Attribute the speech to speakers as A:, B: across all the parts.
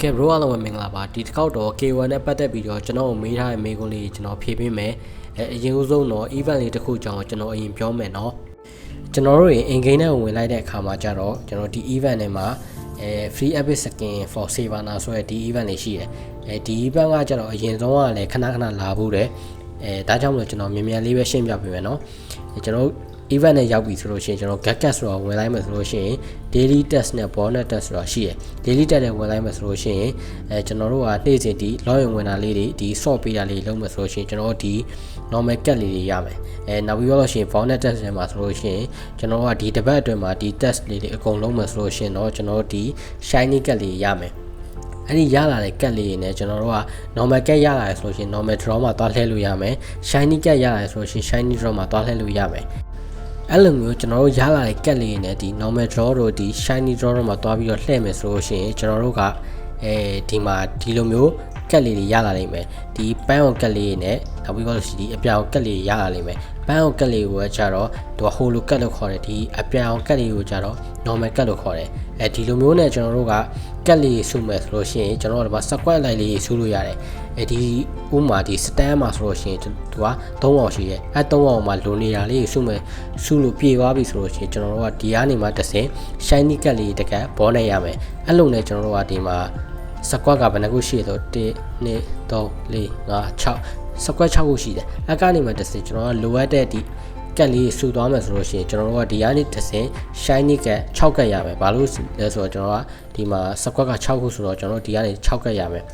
A: ကဲဘရိုအားလုံးပဲမင်္ဂလာပါဒီတစ်ခေါက်တော့ K1 နဲ့ပတ်သက်ပြီးတော့ကျွန်တော်မေးထားတဲ့မေးခွန်းလေးကျွန်တော်ဖြေပေးမယ်အဲအရင်ဆုံးတော့ event လေးတစ်ခုကြောင်းကျွန်တော်အရင်ပြောမယ်နော်ကျွန်တော်တို့ရင် in game နဲ့ဝင်လိုက်တဲ့အခါမှာကျတော့ကျွန်တော်ဒီ event ထဲမှာအဲ free epic skin for savana ဆိုတဲ့ဒီ event လေးရှိတယ်အဲဒီ event ကကျတော့အရင်ဆုံးကလည်းခဏခဏလာဖို့တယ်အဲဒါကြောင့်မလို့ကျွန်တော်မြန်မြန်လေးပဲရှင်းပြပေးမယ်နော်ကျွန်တော် event နဲ့ရောက်ပြီဆိုလို့ရှိရင်ကျွန်တော် gadget ဆိုတော့ဝင်လိုက်မယ်ဆိုလို့ရှိရင် daily test နဲ့ bonus test ဆိုတာရှိတယ် daily test နဲ့ဝင်လိုက်မယ်ဆိုလို့ရှိရင်အဲကျွန်တော်တို့ကနေ့စဉ်ဒီ login ဝင်တာလေးတွေဒီ sort ပေးတာလေးလုပ်မယ်ဆိုလို့ရှိရင်ကျွန်တော်တို့ဒီ normal cat လေးတွေရမယ်အဲနောက်ပြီးတော့လို့ရှိရင် bonus test တွေမှာဆိုလို့ရှိရင်ကျွန်တော်တို့ကဒီတစ်ပတ်အတွင်းမှာဒီ test လေးတွေအကုန်လုံးမယ်ဆိုလို့ရှိရင်တော့ကျွန်တော်တို့ဒီ shiny cat လေးရမယ်အဲ့ဒီရလာတဲ့ကက်လေးတွေနဲ့ကျွန်တော်တို့က normal cat ရလာရဆိုလို့ရှိရင် normal draw မှာသွားလှည့်လို့ရမယ် shiny cat ရလာရဆိုလို့ရှိရင် shiny draw မှာသွားလှည့်လို့ရမယ် အဲ့လိုမျိုးကျွန်တော်တို့ရလာတဲ့ကက်လေးတွေနဲ့ဒီ normal draw တို့ဒီ shiny draw တို့မှာသွားပြီးတော့လှည့်မယ်ဆိုလို့ရှိရင်ကျွန်တော်တို့ကအဲဒီမှာဒီလိုမျိုးကက်လေးတွေရလာနိုင်မယ်ဒီပန်းအောင်ကက်လေးတွေနဲ့နောက်ပြီးတော့ဒီအပြောင်ကက်လေးရလာနိုင်မယ်ပန်းအောင်ကက်လေးကိုကြတော့သူကဟိုလိုကက်လို့ခေါ်တယ်ဒီအပြောင်ကက်လေးကိုကြတော့ normal ကက်လို့ခေါ်တယ်အဲဒီလိုမျိုးနဲ့ကျွန်တော်တို့ကကက်လေးစုမယ်ဆိုလို့ရှိရင်ကျွန်တော်တို့က squat လိုက်လေးစုလို့ရတယ်အဲဒီဥမာဒီ stand မှာဆိုလို့ရှိရင်သူက3အောင်ရှိရဲအဲ3အောင်မှာလိုနေတာလေးစုမယ်စုလို့ပြေသွားပြီဆိုလို့ရှိရင်ကျွန်တော်တို့ကဒီကနေမှတစ်ဆင့် shiny ကက်လေးတကက်ဘောနဲ့ရမယ်အဲ့လိုနဲ့ကျွန်တော်တို့ကဒီမှာစကွက်ကဘယ်နှခုရှိတော့1 2 3 4 5 6စကွက်6ခုရှိတယ်အကနေမှတစ်စင်ကျွန်တော်ကလိုအပ်တဲ့ဒီ ကက်လေးဆူသွားမယ်ဆိုလို့ရှိရင်ကျွန်တော်တို့ကဒီကနေတစ်စင် shiny ကက်6ကက်ရမယ်ဘာလို့လဲဆိုတော့ကျွန်တော်ကဒီမှာစကွက်က6ခုဆိုတော့ကျွန်တော်တို့ဒီကနေ6ကက်ရမယ်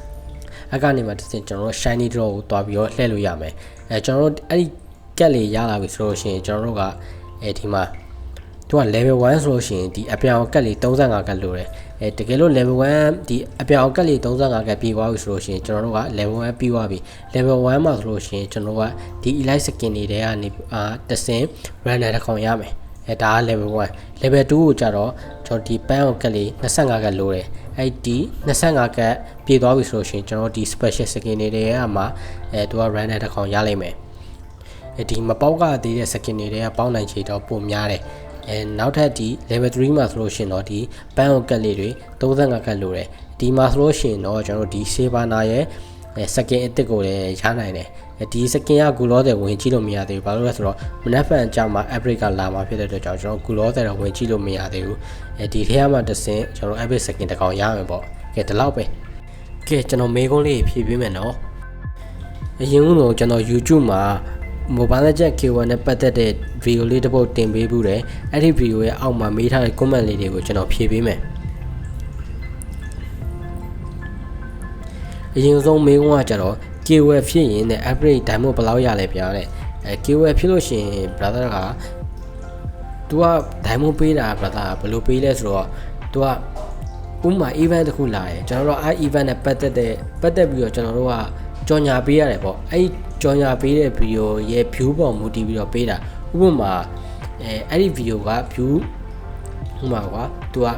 A: အကနေမှတစ်စင်ကျွန်တော်တို့ shiny draw ကိုတွားပြီးတော့လှည့်လို့ရမယ်အဲကျွန်တော်တို့အဲ့ဒီကက်လေးရလာပြီဆိုလို့ရှိရင်ကျွန်တော်တို့ကအဲဒီမှာ သူက level 1ဆိုလို့ရှိရင်ဒီအပြောင်ကက်လေး35ကက်လိုတယ်အဲတကယ်လို့ level 1ဒီအပြောင်ကက်လေး35ကက်ပြီးသွားပြီဆိုလို့ရှိရင်ကျွန်တော်တို့က level 1ပြီးသွားပြီ level 1မှာဆိုလို့ရှိရင်ကျွန်တော်တို့ကဒီ elite skin တွေထဲကနေအာတဆင် runner တစ်ခေါင်ရမယ်အဲဒါက level 1 level 2ကိုကြတော့ကျွန်တော်ဒီပန်းအောင်ကက်လေး25ကက်လိုတယ်အဲ့ဒီ25ကက်ပြေသွားပြီဆိုလို့ရှိရင်ကျွန်တော်ဒီ special skin တွေထဲမှာအဲသူက runner တစ်ခေါင်ရလိမ့်မယ်အဲဒီမပေါက်ကသေးတဲ့ skin တွေထဲကပေါက်နိုင်ချေတော့ပုံများတယ် အဲနောက်ထပ်ဒီ level 3မှာဆိုလို့ရှိရင်တော့ဒီပန်းအောင်ကက်လေးတွေ35ကက်လိုတယ်ဒီမှာဆိုလို့ရှိရင်တော့ကျွန်တော်တို့ဒီ saber နာရဲ့အဲစကင်အစ်စ်ကိုလည်းရနိုင်တယ်ဒီစကင်ကဂူလောတဲ့ဝင်ကြည့်လို့မရသေးဘူးဘာလို့လဲဆိုတော့မနက်ဖြန်ကြောင်မှာ average ကလာမှာဖြစ်တဲ့အတွက်ကြောင့်ကျွန်တော်ဂူလောတဲ့တော့ဝင်ကြည့်လို့မရသေးဘူးအဲဒီထဲမှာတစ်စင်ကျွန်တော် average စကင်တစ်ကောင်ရမယ်ပေါ့ကဲဒီလောက်ပဲကဲကျွန်တော်မေးခွန်းလေးဖြည့်ပေးမယ်နော်အရင်ကတော့ကျွန်တော် YouTube မှာ Mobile Legends K1 နဲ့ပတ်သက်တဲ့ video လေးတစ်ပုဒ်တင်ပေးဘူးတယ်အဲ့ဒီ video ရဲ့အောက်မှာမေးထားတဲ့ comment လေးတွေကိုကျွန်တော်ဖြည့်ပေးမယ်အရင်ဆုံးမေးခွန်းကကြတော့ KOL ဖြစ်ရင်တဲ့ average diamond ဘယ်လောက်ရလဲဗျာတဲ့အဲ KOL ဖြစ်လို့ရှိရင် brother က तू က diamond ပေးတာ brother ဘယ်လိုပေးလဲဆိုတော့ तू ကဥမာ event တစ်ခုလာတယ်ကျွန်တော်တို့အဲ event နဲ့ပတ်သက်တဲ့ပတ်သက်ပြီးတော့ကျွန်တော်တို့က ကြော်ညာပေးရတယ်ပေါ့အဲ့ဒီကြော်ညာပေးတဲ့ video ရဲ့ view ပေါ်မူတည်ပြီးတော့ပေးတာဥပမာအဲအဲ့ဒီ video က view ဥပမာကွာ तू က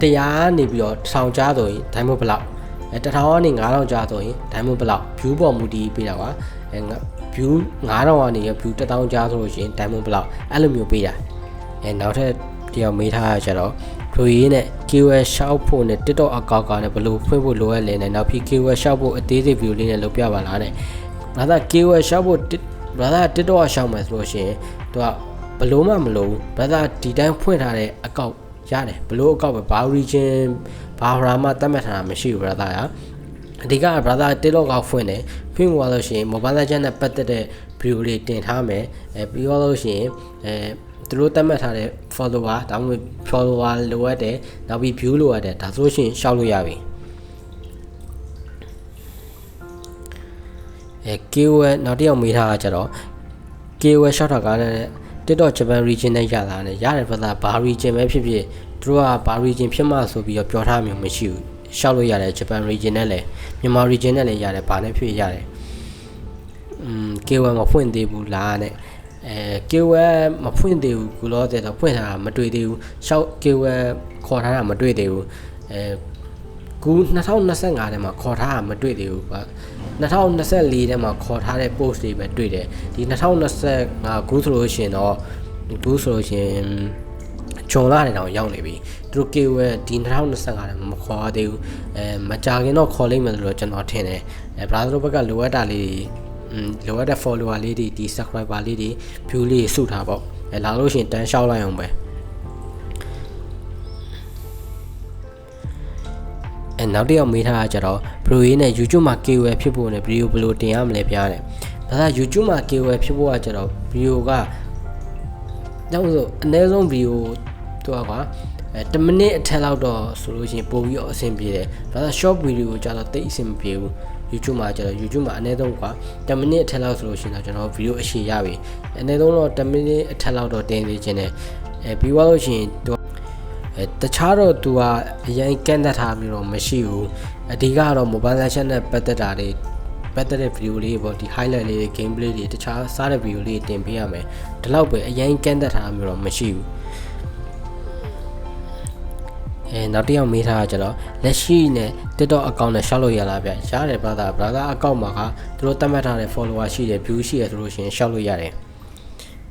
A: တရားနေပြီးတော့ထောင်ကြားဆိုရင် diamond ဘယ်လောက်အဲတထောင်ကနေ9000ကျဆိုရင် diamond ဘယ်လောက် view ပေါ်မူတည်ပေးတာကွာအဲ view 9000ကနေ view 1000ကျဆိုလို့ရှိရင် diamond ဘယ်လောက်အဲ့လိုမျိုးပေးတာအဲနောက်ထပ်တယောက်မေးထားရကြတော့ ပရိုရေးနဲ့ keyword ရှောက်ဖို့နဲ့ TikTok အကောင့်ကလည်းဘယ်လိုဖွင့်ဖို့လိုရလဲနဲ့နောက်ပြီး keyword ရှောက်ဖို့အသေးစိတ် view လေးနဲ့လုပ်ပြပါလားတဲ့ဘာသာ keyword ရှောက်ဖို့ဘာသာ TikTok ကရှောက်မယ်ဆိုလို့ရှိရင်သူကဘလို့မှမလို့ဘာသာဒီတိုင်းဖွင့်ထားတဲ့အကောင့်ရတယ်ဘလို့အကောင့်ပဲဘာ region ဘာဟာမှတတ်မှတ်ထားတာမရှိဘူးဘာသာရအဓိက brother TikTok ကဖွင့်တယ်ဖွင့်သွားလို့ရှိရင် mobile legend နဲ့ပတ်သက်တဲ့ view တွေတင်ထားမယ်အဲပြီးတော့လို့ရှိရင်အဲသူတို့တတ်မှတ်ထားတဲ့ follower ဒါမှမဟုတ် follower လိုအပ်တယ်နောက်ပြီး view လိုအပ်တယ်ဒါဆိုလို့ရှိရင်ရှောက်လို့ရပြီအဲ KOL နောက်တစ်ယောက်မေးထားတာကြတော့ KOL ရှောက်တာကလည်း TikTok Japan region နဲ့ရလာတယ်ရတယ်ဘာသာဘာ region ပဲဖြစ်ဖြစ်သူတို့ကဘာ region ဖြစ်မှဆိုပြီးတော့ပြောထားမျိုးမရှိဘူးရှောက်လို့ရတယ် Japan region နဲ့လည်းမြန်မာ region နဲ့လည်းရတယ်ဘာနဲ့ဖြစ်ရတယ် K1 မဖွင့်သေးဘူးလားနဲ့အဲ K1 မဖွင့်သေးဘူးကုလောတဲ့တော့ဖွင့်တာမတွေ့သေးဘူးရှောက် K1 ခေါ်ထားတာမတွေ့သေးဘူးအဲကူ2025ထဲမှာခေါ်ထားတာမတွေ့သေးဘူးကွာ2024ထဲမှာခေါ်ထားတဲ့ post တွေပဲတွေ့တယ်ဒီ2025 group ဆိုလို့ရှင်တော့ group ဆိုလို့ရှင်ဂျွန်လာတဲ့တောင်ရောက်နေပြီသူတို့ KW ဒီ2025ထဲမှာမခေါ်သေးဘူးအဲမကြခင်တော့ခေါ်လိမ့်မယ်လို့ကျွန်တော်ထင်တယ်အဲဘရာဇီးဘက်ကလိုအပ်တာလေး လိုအပ်တဲ့ follower လေးတွေဒီ subscriber လေးတွေ view လေးစုထားပေါ့အဲလာလို့ရှိရင်တန်းလျှောက်လိုက်အောင်ပဲအဲနောက်တစ်ယောက်မေးထားတာကြတော့ဘရိုရေးနဲ့ YouTube မှာ KOL ဖြစ်ဖို့နဲ့ဗီဒီယိုဘယ်လိုတင်ရမလဲပြားတယ်ဒါက YouTube မှာ KOL ဖြစ်ဖို့ကကြတော့ဗီဒီယိုကကြောင့်ဆိုအနည်းဆုံးဗီဒီယိုတော့ကွာအဲ10မိနစ်အထက်လောက်တော့ဆိုလို့ရှိရင်ပို့ပြီးတော့အဆင်ပြေတယ်ဒါက short video ကိုကြတော့တိတ်အဆင်မပြေဘူး YouTube မှာကျတော့ YouTube မှာအနည်းဆုံးကွာ10မိနစ်အထက်လောက်ဆိုလို့ရှိရင်တော့ကျွန်တော်ဗီဒီယိုအရှည်ရပြီအနည်းဆုံးတော့10မိနစ်အထက်လောက်တော့တင်နေခြင်းနဲ့အဲပြီးသွားလို့ရှိရင်သူအဲတခြားတော့သူကအရင်ကန့်သက်ထားပြီးတော့မရှိဘူးအဓိကတော့ mobile legend နဲ့ပတ်သက်တာတွေပတ်သက်တဲ့ဗီဒီယိုလေးပေါ့ဒီ highlight လေးတွေ gameplay တွေတခြားစားတဲ့ဗီဒီယိုလေးတင်ပေးရမယ်ဒီလောက်ပဲအရင်ကန့်သက်ထားမျိုးတော့မရှိဘူး အဲနောက်တစ်ယောက်မေးထားတာကျတော့လက်ရှိနဲ့ TikTok account နဲ့ရှောက်လို့ရလားဗျရတယ် brother brother account မှာကသူတို့သတ်မှတ်ထားတဲ့ follower ရှိတယ် view ရှိရဆိုလို့ရှိရင်ရှောက်လို့ရတယ်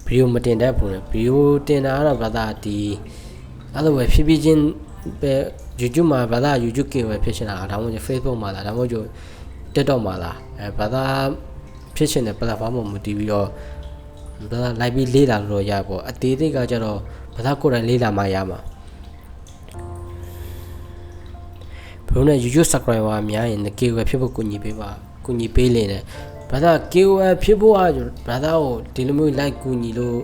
A: ဗီဒီယိုမတင်တတ်ဘူးလေဗီဒီယိုတင်တာကတော့ brother ဒီအဲ့လိုပဲဖြည်းဖြည်းချင်းပဲ YouTube မှာ brother YouTube ကပဲဖြစ်နေတာဒါမှမဟုတ် Facebook မှာလားဒါမှမဟုတ် TikTok မှာလားအဲ brother ဖြစ်ရှင်တဲ့ platform မှာမူတည်ပြီးတော့ brother live ပြီးလေးလာလို့ရပေါ့အသေးသေးကကြတော့ brother ကိုယ်တိုင်လေးလာမှရမှာ ဘရုံးနဲ့ YouTube subscriber များရင် KOL ဖြစ်ဖို့ကူညီပေးပါကူညီပေးလေတဲ့ဘာသာ KOL ဖြစ်ဖို့ကဘာသာကိုဒီလိုမျိုး like ကူညီလို့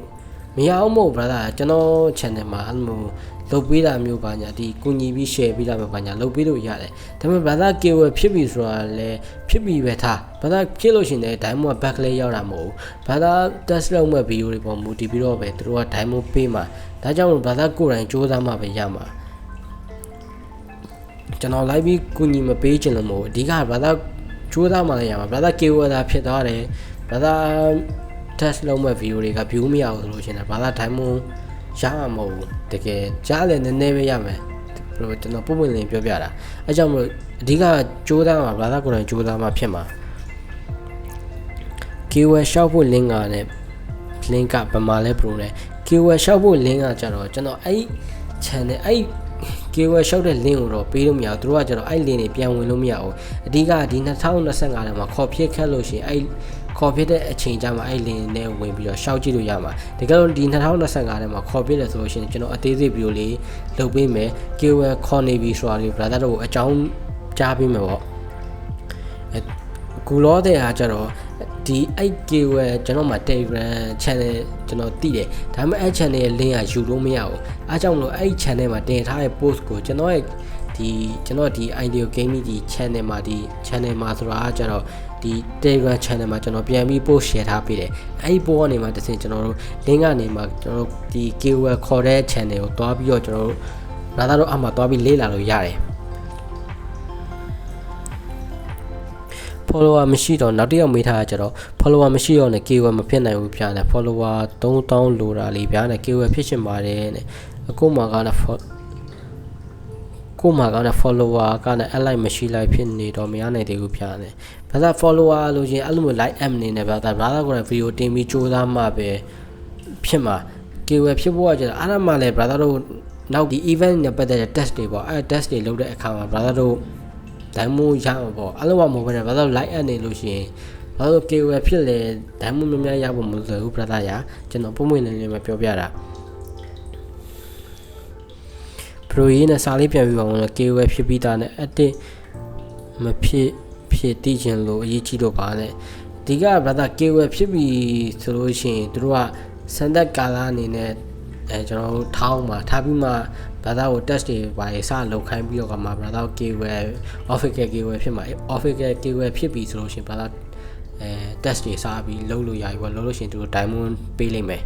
A: မရအောင်မို့ဘာသာကျွန်တော် channel မှာအဲ့လိုလုပ်ပေးတာမျိုးပါညာဒီကူညီပြီး share ပေးတာမျိုးပါညာလုပ်ပေးလို့ရတယ်ဒါပေမဲ့ဘာသာ KOL ဖြစ်ပြီဆိုတာလည်းဖြစ်ပြီပဲထားဘာသာဖြစ်လို့ရှင်တဲ့ diamond back လေးရောက်တာမဟုတ်ဘူးဘာသာ test လုပ်မဲ့ video တွေပေါ်မူတည်ပြီးတော့ပဲသူတို့က diamond ပေးမှာဒါကြောင့်ဘာသာကိုယ်တိုင်စူးစမ်းမှပဲရမှာ ကျွန်တော် live ပြီးကူညီမပေးချင်လို့မဟုတ်အဓိကဘာသာကြိုးစားမှလည်းရမှာဘာသာ keyword သာဖြစ်သွားတယ်ဘာသာ test လုပ်မဲ့ video တွေက view မရဘူးဆိုလို့ရှိရင်ဘာသာ diamond ရမှာမဟုတ်ဘူးတကယ်ကြားလည်းနည်းနည်းပဲရမယ်ဘယ်လိုကျွန်တော်ပုံမှန်လေးပြောပြတာအဲကြောင့်မလို့အဓိကကြိုးစားမှာဘာသာကိုယ်တိုင်ကြိုးစားမှာဖြစ်မှာ keyword ရှောက်ဖို့ link ကနဲ့ link ကဗမာလဲ pro နဲ့ keyword ရှောက်ဖို့ link ကကျတော့ကျွန်တော်အဲ့ channel အဲ့ keyword ရှောက်တဲ့ link ကိုတော့ပေးလို့မရဘူးသူတို့ကကျတော့အဲ့ link တွေပြန်ဝင်လို့မရဘူးအဓိကဒီ2025ထဲမှာခေါ်ဖြစ်ခက်လို့ရှိရင်အဲ့ခေါ်ဖြစ်တဲ့အချိန်ကျမှအဲ့ link နဲ့ဝင်ပြီးတော့ရှောက်ကြည့်လို့ရမှာတကယ်လို့ဒီ2025ထဲမှာခေါ်ဖြစ်တယ်ဆိုလို့ရှိရင်ကျွန်တော်အသေးစိတ်ဗီဒီယိုလေးလုပ်ပေးမယ် keyword ခေါ်နေပြီဆိုတာလေး brother တို့ကိုအကြောင်းကြားပေးမယ်ပေါ့အဲကူလောတဲ့အားကျတော့ ဒီ 8K ဝဲကျွန်တော်မှာ Telegram channel ကျွန်တော်တည်တယ်ဒါပေမဲ့အဲ့ channel ရဲ့ link ကယူလို့မရဘူးအားကြောင့်မလို့အဲ့ channel မှာတင်ထားတဲ့ post ကိုကျွန်တော်ရဲ့ဒီကျွန်တော်ဒီ idea gaming ဒီ channel မှာဒီ channel မှာဆိုတာကကျတော့ဒီ Telegram channel မှာကျွန်တော်ပြန်ပြီး post share ထားပေးတယ်အဲ့ဒီ post ကနေမှတစ်ဆင့်ကျွန်တော်တို့ link ကနေမှကျွန်တော်တို့ဒီ keyword ခေါ်တဲ့ channel ကိုတွားပြီးတော့ကျွန်တော်တို့ဘာသာတော့အမှတွားပြီးလေ့လာလို့ရတယ် follower မရှိတော့နောက်တစ်ယောက်မေးထားတာကျတော့ follower မရှိတော့နဲ့ keyword မဖြစ်နိုင်ဘူးပြတယ် follower 3000လိုတာလေးပြတယ် keyword ဖြစ်ချင်ပါတယ်တဲ့အခုမှကလည်းကိုမှကလည်း follower ကလည်း align မရှိလိုက်ဖြစ်နေတော့မရနိုင်သေးဘူးပြတယ်ဘာသာ follower လို့ချင်းအဲ့လိုမျိုး like app နေနဲ့ဗျာဒါဘာသာကိုလည်း video တင်ပြီးစူးစမ်းမှပဲဖြစ်မှာ keyword ဖြစ်ဖို့ကကျတော့အားမလည်း brother တို့နောက်ဒီ event နဲ့ပတ်သက်တဲ့ test တွေပေါ့အဲ test တွေလုပ်တဲ့အခါမှာ brother တို့ ဒိုင်းမိုးရမှာပေါ့အဲ့လိုမှမဟုတ်ဘဲနဲ့ဘာလို့ like အပ်နေလို့ရှိရင်ဘာလို့ KOL ဖြစ်လဲဒိုင်းမိုးများများရဖို့မလိုဘူး brother ရကျွန်တော်ပုံမှန်လေးလေးပဲပြောပြတာပရိုရေးနဲ့စာလေးပြန်ပြီးပါဦး KOL ဖြစ်ပြီးသားနဲ့အတစ်မဖြစ်ဖြစ်တည်ခြင်းလို့အရေးကြီးတော့ပါနဲ့ဒီက brother KOL ဖြစ်ပြီဆိုလို့ရှိရင်တို့ကစံသက်ကာလာအနေနဲ့ အဲကျွန်တော်တို့ထောင်းမှာထားပြီးမှဘာသာကို test တွေပါရစလောက်ခိုင်းပြီးတော့ကမှဘာသာ keyword official keyword ဖြစ်မှာ official keyword ဖြစ်ပြီဆိုလို့ရှိရင်ဘာသာအဲ test တွေစပြီးလုပ်လို့ရပြီပေါ့လုပ်လို့ရှိရင်သူတို့ diamond ပေးလိမ့်မယ်